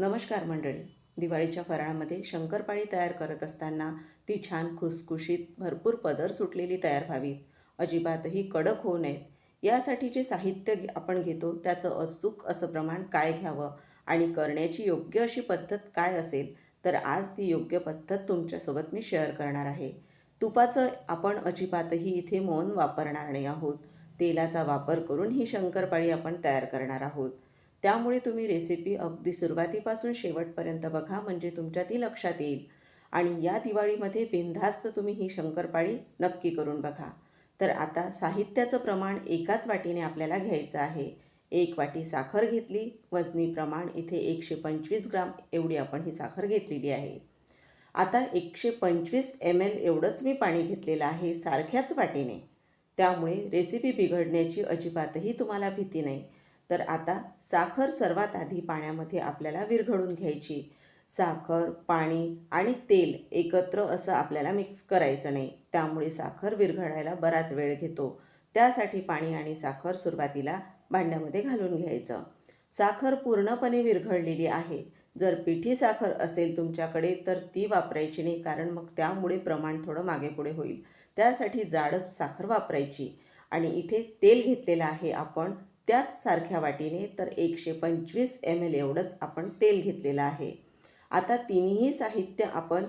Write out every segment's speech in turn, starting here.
नमस्कार मंडळी. दिवाळीच्या फराळामध्ये शंकरपाळी तयार करत असताना ती छान खुसखुशीत भरपूर पदर सुटलेली तयार व्हावीत. अजिबातही कडक होऊ नयेत. यासाठी जे साहित्य घे- आपण घेतो त्याचं अचूक असं प्रमाण काय घ्यावं आणि करण्याची योग्य अशी पद्धत काय असेल तर आज ती योग्य पद्धत तुमच्यासोबत मी शेअर करणार आहे. तुपाचं आपण अजिबातही इथे मौन वापरणार नाही आहोत. तेलाचा वापर करून ही शंकरपाळी आपण तयार करणार आहोत. त्यामुळे तुम्ही रेसिपी अगदी सुरुवातीपासून शेवटपर्यंत बघा म्हणजे तुमच्या ती लक्षात येईल. आणि या दिवाळीमध्ये बिनधास्त तुम्ही ही शंकरपाळी नक्की करून बघा. तर आता साहित्याचं प्रमाण एकाच वाटीने आपल्याला घ्यायचं आहे. एक वाटी साखर घेतली वजनी प्रमाण इथे एकशे पंचवीस ग्राम एवढी आपण ही साखर घेतलेली आहे. आता एकशे पंचवीस एम एल एवढंच मी पाणी घेतलेलं आहे सारख्याच वाटीने. त्यामुळे रेसिपी बिघडण्याची अजिबातही तुम्हाला भीती नाही. तर आता साखर सर्वात आधी पाण्यामध्ये आपल्याला विरघळून घ्यायची. साखर पाणी आणि तेल एकत्र असं आपल्याला मिक्स करायचं नाही. त्यामुळे साखर विरघळायला बराच वेळ घेतो. त्यासाठी पाणी आणि साखर सुरुवातीला भांड्यामध्ये घालून घ्यायचं. साखर पूर्णपणे विरघळलेली आहे. जर पिठी साखर असेल तुमच्याकडे तर ती वापरायची नाही कारण मग त्यामुळे प्रमाण थोडं मागे पुढे होईल. त्यासाठी जाडच साखर वापरायची. आणि इथे तेल घेतलेलं आहे आपण त्याच सारख्या वाटीने तर एकशे पंचवीस एम एल एवढंच आपण तेल घेतलेलं आहे. आता तिन्ही साहित्य आपण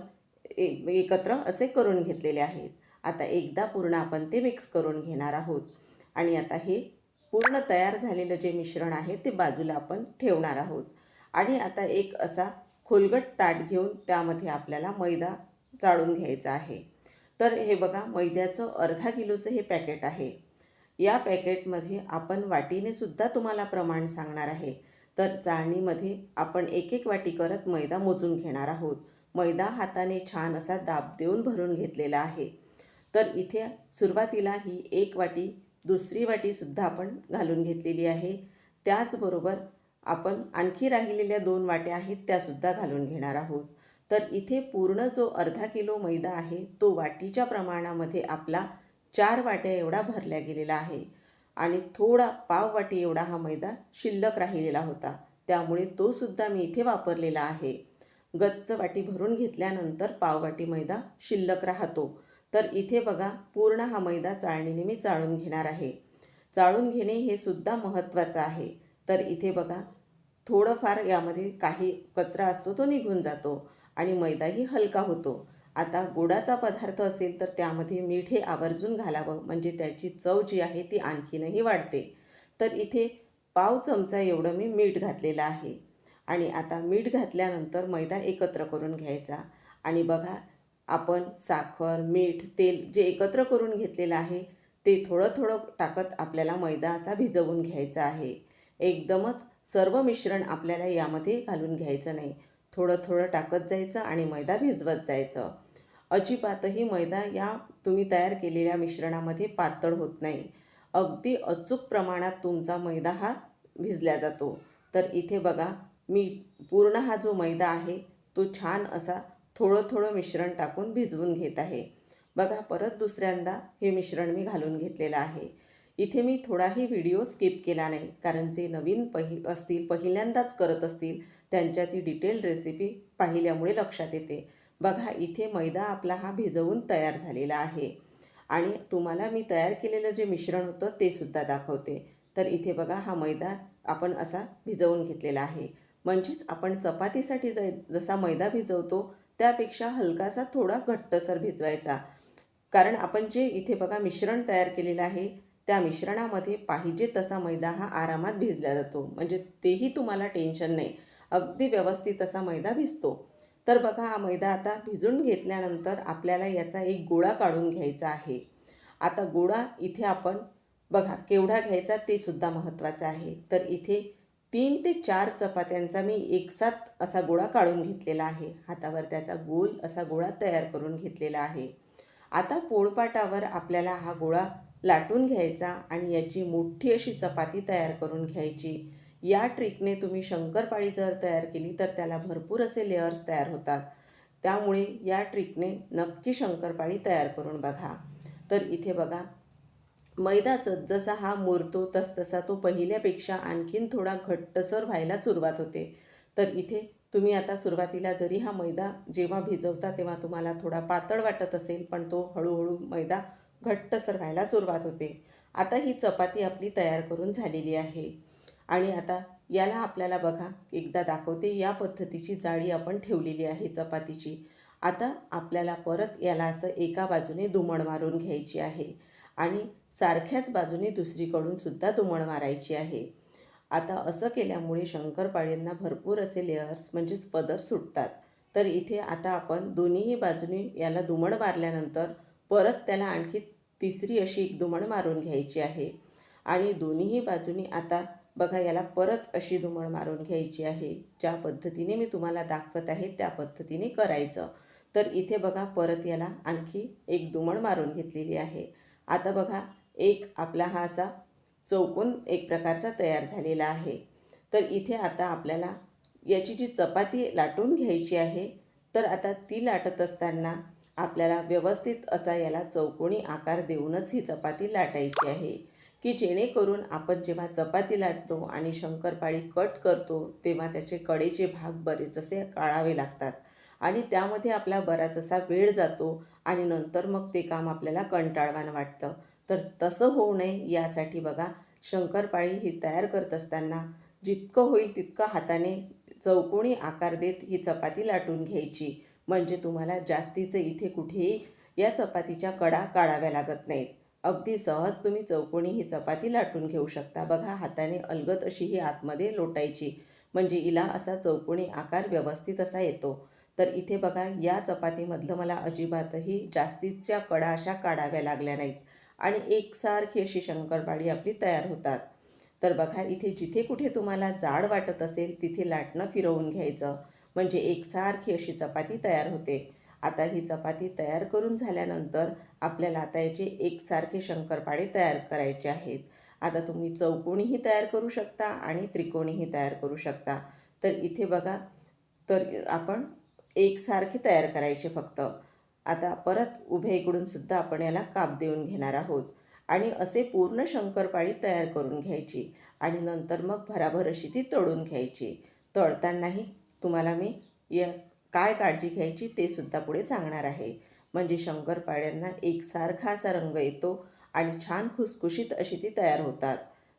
एकत्र असे करून घेतलेले आहेत. आता एकदा पूर्ण आपण ते मिक्स करून घेणार आहोत. आणि आता हे पूर्ण तयार झालेलं जे मिश्रण आहे ते बाजूला आपण ठेवणार आहोत. आणि आता एक असा खोलगट ताट घेऊन त्यामध्ये आपल्याला मैदा चाळून घ्यायचा आहे. तर हे बघा मैद्याचं अर्धा किलोचं हे पॅकेट आहे. या पॅकेटमध्ये आपण वाटीने सुद्धा तुम्हाला प्रमाण सांगणार आहे. तर चाळणीमध्ये आपण एक एक वाटी करत मैदा मोजून घेणार आहोत. मैदा हाताने छान असा दाब देऊन भरून घेतलेला आहे. तर इथे सुरुवातीला ही एक वाटी दुसरी वाटीसुद्धा आपण घालून घेतलेली आहे. त्याचबरोबर आपण आणखी राहिलेल्या दोन वाट्या आहेत त्यासुद्धा घालून घेणार आहोत. तर इथे पूर्ण जो अर्धा किलो मैदा आहे तो वाटीच्या प्रमाणामध्ये आपला चार वाट्या एवढा भरल्या गेलेला आहे. आणि थोडा पाव वाटी एवढा हा मैदा शिल्लक राहिलेला होता. त्यामुळे तो सुद्धा मी इथे वापरलेला आहे. गच्च वाटी भरून घेतल्यानंतर पाववाटी मैदा शिल्लक राहतो. तर इथे बघा पूर्ण हा मैदा चाळणीने मी चाळून घेणार आहे. चाळून घेणे हे सुद्धा महत्त्वाचं आहे. तर इथे बघा थोडंफार यामध्ये काही कचरा असतो तो निघून जातो आणि मैदाही हलका होतो. आता गोडाचा पदार्थ असेल तर त्यामध्ये मीठ हे आवर्जून घालावं. म्हणजे त्याची चव जी आहे ती आणखीनही वाढते. तर इथे पाव चमचा एवढं मी मीठ घातलेलं आहे. आणि आता मीठ घातल्यानंतर मैदा एकत्र करून घ्यायचा. आणि बघा आपण साखर मीठ तेल जे एकत्र करून घेतलेलं आहे ते थोडं थोडं टाकत आपल्याला मैदा असा भिजवून घ्यायचा आहे. एकदमच सर्व मिश्रण आपल्याला यामध्ये घालून घ्यायचं नाही. थोडं थोडं टाकत जायचं आणि मैदा भिजवत जायचं. अजिबातही मैदा या तुम्ही तयार केलेल्या मिश्रणामध्ये पातळ होत नाही. अगदी अचूक प्रमाणात तुमचा मैदा हा भिजला जातो. तर इथे बघा मी पूर्ण हा जो मैदा आहे तो छान असा थोडं थोडं मिश्रण टाकून भिजवून घेत आहे. बघा परत दुसऱ्यांदा हे मिश्रण मी घालून घेतलेलं आहे. इथे मी थोडाही व्हिडिओ स्किप केला नाही कारण जे नवीन पहि असतील पहिल्यांदाच करत असतील त्यांच्या ती डिटेल रेसिपी पाहिल्यामुळे लक्षात येते. बघा इथे मैदा आपला हा भिजवून तयार झालेला आहे. आणि तुम्हाला मी तयार केलेलं जे मिश्रण होतं ते सुद्धा दाखवते. तर इथे बघा हा मैदा आपण असा भिजवून घेतलेला आहे. म्हणजेच आपण चपातीसाठी ज जसा मैदा भिजवतो त्यापेक्षा हलकासा थोडा घट्टसर भिजवायचा. कारण आपण जे इथे बघा मिश्रण तयार केलेलं आहे त्या मिश्रणामध्ये पाहिजे तसा मैदा हा आरामात भिजला जातो. म्हणजे तेही तुम्हाला टेन्शन नाही. अगदी व्यवस्थित असा मैदा भिजतो. तर बघा हा मैदा आता भिजून घेतल्यानंतर आपल्याला याचा एक गोळा काढून घ्यायचा आहे. आता गोळा इथे आपण बघा केवढा घ्यायचा ते सुद्धा महत्त्वाचं आहे. तर इथे तीन ते चार चपात्यांचा मी एकसाथ असा गोळा काढून घेतलेला आहे. हातावर त्याचा गोल असा गोळा तयार करून घेतलेला आहे. आता पोळपाटावर आपल्याला हा गोळा लाटून घ्यायचा आणि याची मोठी अशी चपाती तयार करून घ्यायची. या ट्रिकने तुम्ही शंकरपाळी जर तयार केली तर त्याला भरपूर असे लेअर्स तयार होतात. त्यामुळे या ट्रिकने नक्की शंकरपाळी तयार करून बघा. तर इथे बघा मैदाचं जसा हा मुरतो तसतसा तो पहिल्यापेक्षा आणखीन थोडा घट्टसर व्हायला सुरुवात होते. तर इथे तुम्ही आता सुरुवातीला जरी हा मैदा जेव्हा भिजवता तेव्हा तुम्हाला थोडा पातळ वाटत असेल पण तो हळूहळू मैदा घट्टसर व्हायला सुरुवात होते. आता ही चपाती आपली तयार करून झालेली आहे. आणि आता याला आपल्याला बघा एकदा दाखवते या पद्धतीची जाळी आपण ठेवलेली आहे चपातीची. आता आपल्याला परत याला असं एका बाजूने दुमण मारून घ्यायची आहे आणि सारख्याच बाजूने दुसरीकडून सुद्धा दुमण मारायची आहे. आता असं केल्यामुळे शंकरपाळ्यांना भरपूर असे लेअर्स म्हणजेच पदर सुटतात. तर इथे आता आपण दोन्हीही बाजूने याला दुमण मारल्यानंतर परत त्याला आणखी तिसरी अशी एक दुमण मारून घ्यायची आहे. आणि दोन्हीही बाजूनी आता बघा याला परत अशी धुमळ मारून घ्यायची आहे ज्या पद्धतीने मी तुम्हाला दाखवत आहे त्या पद्धतीने करायचं. तर इथे बघा परत याला आणखी एक दुमण मारून घेतलेली आहे. आता बघा एक आपला हा असा चौकोन एक प्रकारचा तयार झालेला आहे. तर इथे आता आपल्याला याची जी चपाती लाटून घ्यायची आहे तर आता ती लाटत असताना आपल्याला व्यवस्थित असा याला चौकोनी आकार देऊनच ही चपाती लाटायची आहे. की जेणेकरून आपण जेव्हा चपाती लाटतो आणि शंकरपाळी कट करतो तेव्हा त्याचे कडेचे भाग बरेच असे काढावे लागतात. आणि त्यामध्ये आपला बराच असा वेळ जातो आणि नंतर मग ते काम आपल्याला कंटाळवाण वाटतं. तर तसं होऊ नये यासाठी बघा शंकरपाळी ही तयार करत असताना जितकं होईल तितकं हाताने चौकोणी आकार देत ही चपाती लाटून घ्यायची. म्हणजे तुम्हाला जास्तीचं इथे कुठेही या चपातीच्या कडा काढाव्या लागत नाहीत. अगदी सहज तुम्ही चौकोनी ही चपाती लाटून घेऊ शकता. बघा हाताने अलगत अशी ही आतमध्ये लोटायची. म्हणजे हिला असा चौकोनी आकार व्यवस्थित असा येतो. तर इथे बघा या चपातीमधलं मला अजिबातही जास्तीच्या कडा अशा काढाव्या लागल्या नाहीत. आणि एकसारखी अशी शंकरपाळी आपली तयार होतात. तर बघा इथे जिथे कुठे तुम्हाला जाड वाटत असेल तिथे लाटणं फिरवून घ्यायचं. म्हणजे एकसारखी अशी चपाती तयार होते. आता ही चपाती तयार करून झाल्यानंतर आपल्याला आता याचे एकसारखे शंकरपाळे तयार करायचे आहेत. आता तुम्ही चौकोणीही तयार करू शकता आणि त्रिकोणीही तयार करू शकता. तर इथे बघा तर आपण एकसारखे तयार करायचे फक्त. आता परत उभ्या इकडून सुद्धा आपण याला काप देऊन घेणार आहोत. आणि असे पूर्ण शंकरपाळी तयार करून घ्यायची आणि नंतर मग भराभर अशी ती तळून घ्यायची. तळतानाही तुम्हाला मी या काय काळजी घ्यायची ते सुद्धा पुढे सांगणार आहे. म्हणजे शंकरपाळ्यांना एकसारखा असा रंग येतो आणि छान खुसखुशीत अशी ती तयार होतात.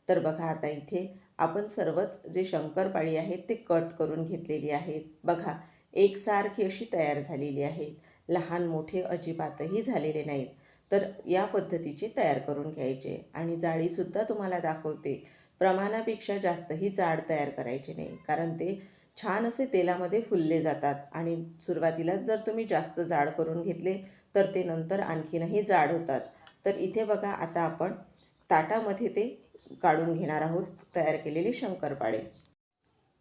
तर बघा आता इथे आपण सर्वच जे शंकरपाळी आहेत ते कट करून घेतलेली आहेत. बघा एकसारखी अशी तयार झालेली आहे लहान मोठे अजिबातही झालेले नाहीत. तर या पद्धतीचे तयार करून घ्यायचे. आणि जाळीसुद्धा तुम्हाला दाखवते. प्रमाणापेक्षा जास्तही जाड तयार करायचे नाही. कारण ते छान असे तेलामध्ये फुलले जातात. आणि सुरुवातीलाच जर तुम्ही जास्त जाड करून घेतले तर ते नंतर आणखीनही जाड होतात. तर इथे बघा आता आपण ताटामध्ये ते काढून घेणार आहोत तयार केलेले शंकरपाळे.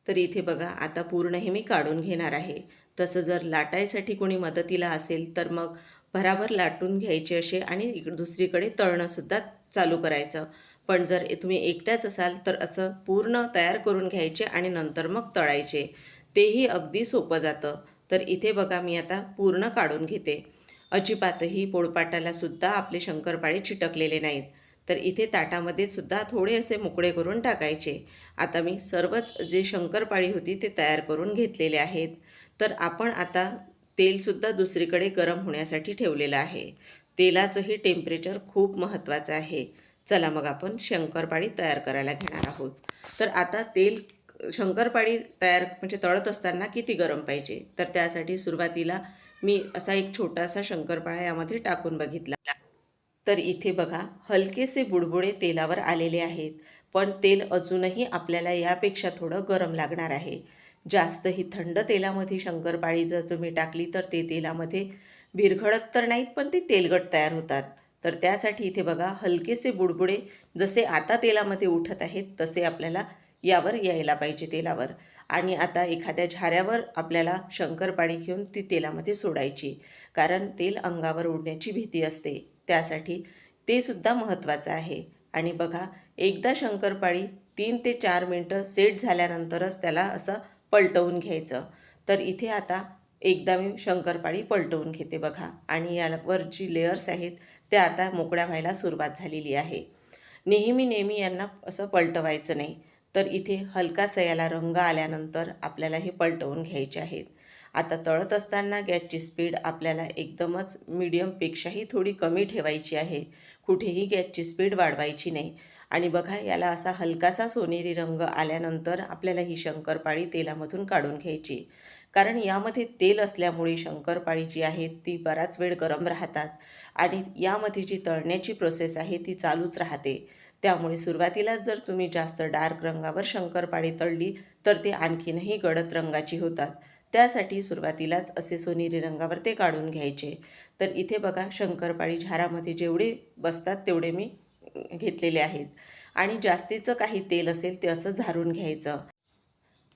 तर इथे बघा आता पूर्ण हे मी काढून घेणार आहे. तसं जर लाटायसाठी कोणी मदतीला असेल तर मग भराभर लाटून घ्यायचे असे आणि इकडं दुसरीकडे तळणंसुद्धा चालू करायचं. पण जर तुम्ही एकट्याच असाल तर असं पूर्ण तयार करून घ्यायचे आणि नंतर मग तळायचे. तेही अगदी सोपं जातं. तर इथे बघा मी आता पूर्ण काढून घेते. अजिबातही पोळपाटाला सुद्धा आपले शंकरपाळे चिटकलेले नाहीत. तर इथे ताटामध्ये सुद्धा थोडे असे मोकळे करून टाकायचे. आता मी सर्वच जे शंकरपाळी होती ते तयार करून घेतलेले आहेत. तर आपण आता तेलसुद्धा दुसरीकडे गरम होण्यासाठी ठेवलेलं आहे. तेलाचंही टेम्परेचर खूप महत्त्वाचं आहे. चला मग आपण शंकरपाळी तयार करायला घेणार आहोत. तर आता तेल शंकरपाळी तयार म्हणजे तळत असताना किती गरम पाहिजे? तर त्यासाठी सुरुवातीला मी असा एक छोटासा शंकरपाळा यामध्ये टाकून बघितला. तर इथे बघा हलकेसे बुडबुडे तेलावर आलेले आहेत. पण तेल अजूनही आपल्याला यापेक्षा थोडं गरम लागणार आहे. जास्त ही थंड तेलामध्ये शंकरपाळी जर तुम्ही टाकली तर ते तेलामध्ये विरघळत तर नाहीत पण ते तेलगट तयार होतात. तर त्यासाठी इथे बघा हलकेसे बुडबुडे जसे आता तेलामध्ये उठत आहेत तसे आपल्याला यावर यायला पाहिजे तेलावर. आणि आता एखाद्या झाऱ्यावर आपल्याला शंकरपाळी घेऊन ती तेलामध्ये सोडायची. कारण तेल अंगावर उडण्याची भीती असते. त्यासाठी ते सुद्धा महत्त्वाचं आहे. आणि बघा एकदा शंकरपाळी तीन ते चार मिनटं सेट झाल्यानंतरच त्याला असं पलटवून घ्यायचं. तर इथे आता एकदा मी शंकरपाळी पलटवून घेते बघा. आणि यावर जी लेयर्स आहेत त्या आता मोकळ्या व्हायला सुरुवात झालेली आहे. नेहमी नेहमी यांना असं पलटवायचं नाही. तर इथे हलकासा याला रंग आल्यानंतर आपल्याला हे पलटवून घ्यायचे आहेत. आता तळत असताना गॅसची स्पीड आपल्याला एकदमच मीडियमपेक्षाही थोडी कमी ठेवायची आहे. कुठेही गॅसची स्पीड वाढवायची नाही. आणि बघा याला असा हलकासा सोनेरी रंग आल्यानंतर आपल्याला ही शंकरपाळी तेलामधून काढून घ्यायची. कारण यामध्ये तेल असल्यामुळे शंकरपाळी जी आहे ती बराच वेळ गरम राहतात. आणि यामध्ये जी तळण्याची प्रोसेस आहे ती चालूच राहते. त्यामुळे सुरुवातीलाच जर तुम्ही जास्त डार्क रंगावर शंकरपाळी तळली तर ते आणखीनही गडद रंगाची होतात. त्यासाठी सुरुवातीलाच असे सोनेरी रंगावर ते काढून घ्यायचे. तर इथे बघा शंकरपाळी झारामध्ये जेवढे बसतात तेवढे मी घेतलेले आहेत. आणि जास्तीचं काही तेल असेल ते असं झारून घ्यायचं.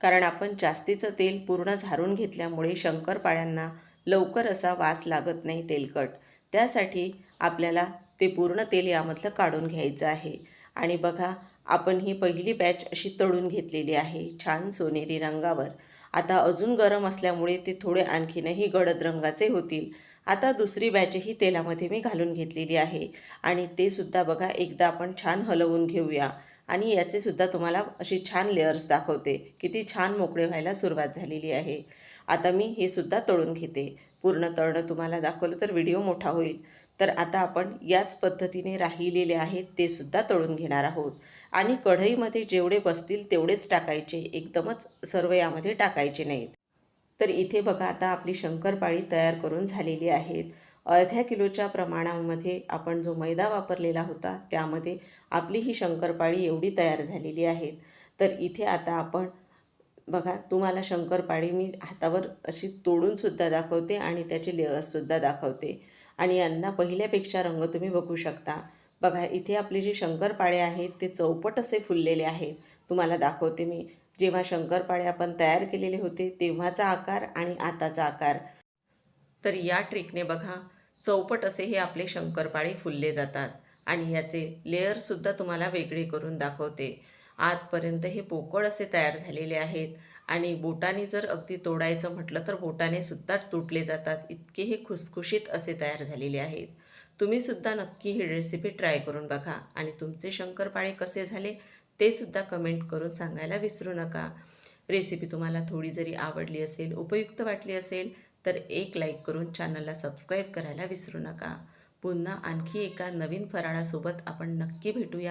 कारण आपण जास्तीचं तेल पूर्ण झारून घेतल्यामुळे शंकरपाळ्यांना लवकर असा वास लागत नाही तेलकट. त्यासाठी आपल्याला ते पूर्ण तेल यामधलं काढून घ्यायचं आहे. आणि बघा आपण ही पहिली बॅच अशी तळून घेतलेली आहे छान सोनेरी रंगावर. आता अजून गरम असल्यामुळे ते थोडे आणखीनही गडद रंगाचे होतील. आता दुसरी बॅचही तेलामध्ये मी घालून घेतलेली आहे. आणि ते सुद्धा बघा एकदा आपण छान हलवून घेऊया. आणि याचेसुद्धा तुम्हाला अशी छान लेअर्स दाखवते. किती छान मोकळे व्हायला सुरुवात झालेली आहे. आता मी हे सुद्धा तळून घेते. पूर्ण तळणं तुम्हाला दाखवलं तर व्हिडिओ मोठा होईल. तर आता आपण याच पद्धतीने राहिलेले आहेत ते सुद्धा तळून घेणार आहोत. आणि कढईमध्ये जेवढे बसतील तेवढेच टाकायचे. एकदमच सर्व यामध्ये टाकायचे नाहीत. तर इथे बघा आता आपली शंकरपाळी तयार करून झालेली आहेत. अर्ध्या किलोच्या प्रमाणामध्ये आपण जो मैदा वापरलेला होता त्यामध्ये आपली ही शंकरपाळी एवढी तयार झालेली आहे. तर इथे आता आपण बघा तुम्हाला शंकरपाळी मी हातावर अशी तोडूनसुद्धा दाखवते आणि त्याचे लेअर्ससुद्धा दाखवते. आणि यांना पहिल्यापेक्षा रंग तुम्ही बघू शकता. बघा इथे आपले जे शंकरपाळे आहेत ते चौपट असे फुललेले आहेत. तुम्हाला दाखवते मी जेव्हा शंकरपाळे आपण तयार केलेले होते तेव्हाचा आकार आणि आताचा आकार. तर या ट्रिकने बघा चौपट असे हे आपले शंकरपाळे फुलले जातात आणि याचे लेअर्ससुद्धा तुम्हाला वेगळे करून दाखवते. आतपर्यंत हे पोकळ असे तयार झालेले आहेत आणि बोटाने जर अगदी तोडायचं म्हटलं तर बोटाने सुद्धा तुटले जातात. इतके हे खुसखुशीत असे तयार झालेले आहेत. तुम्हीसुद्धा नक्की ही रेसिपी ट्राय करून बघा आणि तुमचे शंकरपाळे कसे झाले ते सुद्धा कमेंट करून सांगायला विसरू नका. रेसिपी तुम्हाला थोडी जरी आवडली असेल उपयुक्त वाटली असेल तर एक लाईक करून चॅनलला सबस्क्राईब करायला विसरू नका. पुन्हा आणखी एका नवीन फराळासोबत आपण नक्की भेटूया.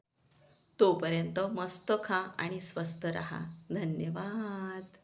तोपर्यंत मस्त खा आणि स्वस्त रहा. धन्यवाद.